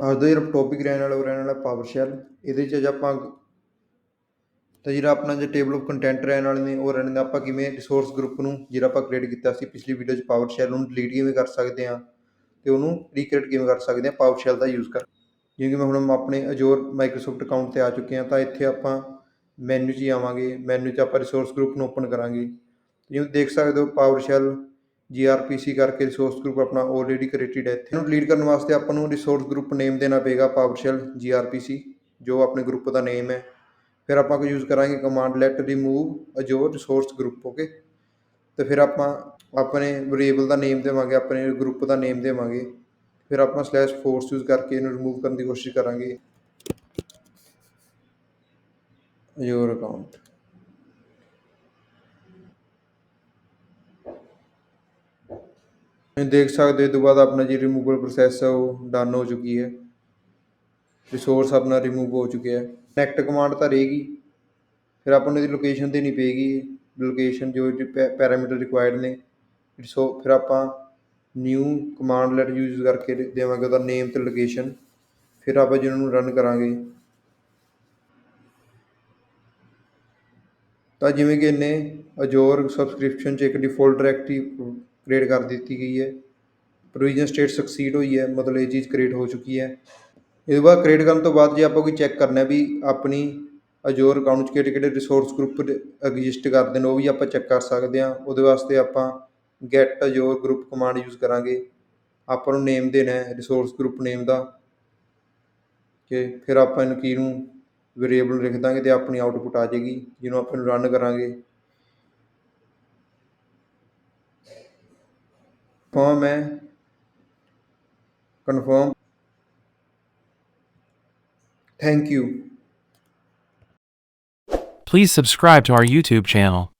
ਅੱਜ ਦਾ ਜਿਹੜਾ ਟੌਪਿਕ ਰਹਿਣ ਵਾਲਾ, ਉਹ ਰਹਿਣ ਵਾਲਾ ਪਾਵਰ ਸ਼ੈਲ ਇਹਦੇ 'ਚ ਅੱਜ ਆਪਾਂ ਤਾਂ ਜਿਹੜਾ ਆਪਣਾ ਜੇ ਟੇਬਲ ਆਫ ਕੰਟੈਂਟ ਰਹਿਣ ਵਾਲੇ ਨੇ, ਉਹ ਰਹਿਣ ਦਾ, ਆਪਾਂ ਕਿਵੇਂ ਰਿਸੋਰਸ ਗਰੁੱਪ ਨੂੰ ਜਿਹੜਾ ਆਪਾਂ ਕ੍ਰੀਏਟ ਕੀਤਾ ਸੀ ਪਿਛਲੀ ਵੀਡੀਓ 'ਚ ਪਾਵਰ ਸ਼ੈਲ ਨੂੰ ਡਿਲੀਟ ਕਿਵੇਂ ਕਰ ਸਕਦੇ ਹਾਂ ਤੇ ਉਹਨੂੰ ਰੀਕ੍ਰੀਏਟ ਕਿਵੇਂ ਕਰ ਸਕਦੇ ਹਾਂ ਪਾਵਰ ਸ਼ੈਲ ਦਾ ਯੂਜ਼ ਕਰ। ਜਿਵੇਂ ਕਿ ਮੈਂ ਹੁਣ ਆਪਣੇ ਅਜੋਰ ਮਾਈਕਰੋਸਾਫਟ ਅਕਾਊਂਟ ਤੇ ਆ ਚੁੱਕੇ ਹਾਂ, ਤਾਂ ਇੱਥੇ ਆਪਾਂ ਮੈਨੂ 'ਚ ਹੀ ਆਵਾਂਗੇ। ਮੈਨੂ 'ਚ ਆਪਾਂ ਰਿਸੋਰਸ ਗਰੁੱਪ ਨੂੰ ਓਪਨ ਕਰਾਂਗੇ। ਜਿਵੇਂ ਦੇਖ ਸਕਦੇ ਹੋ ਪਾਵਰ ਸ਼ੈਲ ਜੀਆਰਪੀਸੀ ਕਰਕੇ ਰਿਸੋਰਸ ਗਰੁੱਪ ਆਪਣਾ ਆਲਰੇਡੀ ਕ੍ਰੀਏਟਡ ਹੈ। ਇੱਥੇ ਨੂੰ ਡਿਲੀਟ ਕਰਨ ਵਾਸਤੇ ਆਪਾਂ ਨੂੰ ਰਿਸੋਰਸ ਗਰੁੱਪ ਨੇਮ ਦੇਣਾ ਪਏਗਾ ਪਾਵਰਸ਼ੈਲ ਜੀਆਰਪੀਸੀ ਜੋ ਆਪਣੇ ਗਰੁੱਪ ਦਾ ਨੇਮ ਹੈ। ਫਿਰ ਆਪਾਂ ਕੋ ਯੂਜ਼ ਕਰਾਂਗੇ command let remove Az resource group okay ਤੇ ਫਿਰ ਆਪਾਂ ਆਪਣੇ ਵੇਰੀਏਬਲ ਦਾ ਨੇਮ ਦੇਵਾਂਗੇ, ਆਪਣੇ ਗਰੁੱਪ ਦਾ ਨੇਮ ਦੇਵਾਂਗੇ। ਫਿਰ ਆਪਾਂ ਸਲੈਸ਼ ਫੋਰਸ ਯੂਜ਼ ਕਰਕੇ ਇਹਨੂੰ ਰਿਮੂਵ ਕਰਨ ਦੀ ਕੋਸ਼ਿਸ਼ ਕਰਾਂਗੇ। ਅਜੋਰ ਅਕਾਊਂਟ ਤੁਸੀਂ ਦੇਖ ਸਕਦੇ ਹੋ, ਇਹ ਤੋਂ ਬਾਅਦ ਆਪਣਾ ਜੀ ਰਿਮੂਵਲ ਪ੍ਰੋਸੈਸ ਹੈ ਉਹ ਡਨ ਹੋ ਚੁੱਕੀ ਹੈ। ਰਿਸੋਰਸ ਆਪਣਾ ਰਿਮੂਵ ਹੋ ਚੁੱਕਿਆ ਹੈ। ਨੈਕਟ ਕਮਾਂਡ ਤਾਂ ਰਹੇਗੀ। ਫਿਰ ਆਪਾਂ ਨੂੰ ਇਹਦੀ ਲੋਕੇਸ਼ਨ ਦੇਣੀ ਪਏਗੀ। ਲੋਕੇਸ਼ਨ ਜੋ ਪੈਰਾਮੀਟਰ ਰਿਕੁਆਇਰਡ ਨੇ। ਸੋ, ਫਿਰ ਆਪਾਂ ਨਿਊ ਕਮਾਂਡ ਲੈਟ ਯੂਜ਼ ਕਰਕੇ ਦੇਵਾਂਗੇ ਉਹਦਾ ਨੇਮ ਤੇ ਲੋਕੇਸ਼ਨ ਫਿਰ ਆਪਾਂ ਜਿਹਨਾਂ ਨੂੰ ਰਨ ਕਰਾਂਗੇ। ਤਾਂ ਜਿਵੇਂ ਕਿ ਇਹਨੇ ਅਜੋਰ ਸਬਸਕ੍ਰਿਪਸ਼ਨ 'ਚ ਇੱਕ ਡਿਫਾਲਟ ਡਾਇਰੈਕਟਰੀ ਕ੍ਰੀਏਟ ਕਰ ਦਿੱਤੀ ਗਈ ਹੈ। ਪ੍ਰੋਵੀਜ਼ਨ ਸਟੇਟ ਸਕਸੀਡ ਹੋਈ ਹੈ, ਮਤਲਬ ਇਹ ਚੀਜ਼ ਕ੍ਰੀਏਟ ਹੋ ਚੁੱਕੀ ਹੈ। ਇਹਦੇ ਬਾਅਦ ਕ੍ਰੀਏਟ ਕਰਨ ਤੋਂ ਬਾਅਦ ਜੇ ਆਪਾਂ ਕੋਈ ਚੈੱਕ ਕਰਨਾ ਵੀ ਆਪਣੀ ਅਜੋਰ ਅਕਾਊਂਟ 'ਚ ਕਿਹੜੇ ਕਿਹੜੇ ਰਿਸੋਰਸ ਗਰੁੱਪ ਐਗਜ਼ਿਸਟ ਕਰਦੇ ਨੇ, ਉਹ ਵੀ ਆਪਾਂ ਚੈੱਕ ਕਰ ਸਕਦੇ ਹਾਂ। ਉਹਦੇ ਵਾਸਤੇ ਆਪਾਂ get Azure group command use ਕਰਾਂਗੇ। ਆਪਾਂ ਨੂੰ ਨੇਮ ਦੇਣਾ ਹੈ ਰਿਸੋਰਸ ਗਰੁੱਪ ਨੇਮ ਦਾ। ਕਿ ਫਿਰ ਆਪਾਂ ਇਹਨੂੰ ਕੀ ਨੂੰ ਵੇਰੀਏਬਲ ਲਿਖ ਦਾਂਗੇ ਤੇ ਆਪਣੀ ਆਊਟਪੁੱਟ ਆ ਜਾਏਗੀ, ਜਿਹਨੂੰ ਆਪਾਂ ਨੂੰ ਰਨ ਕਰਾਂਗੇ। confirm है confirm. Thank you. Please subscribe to our youtube channel.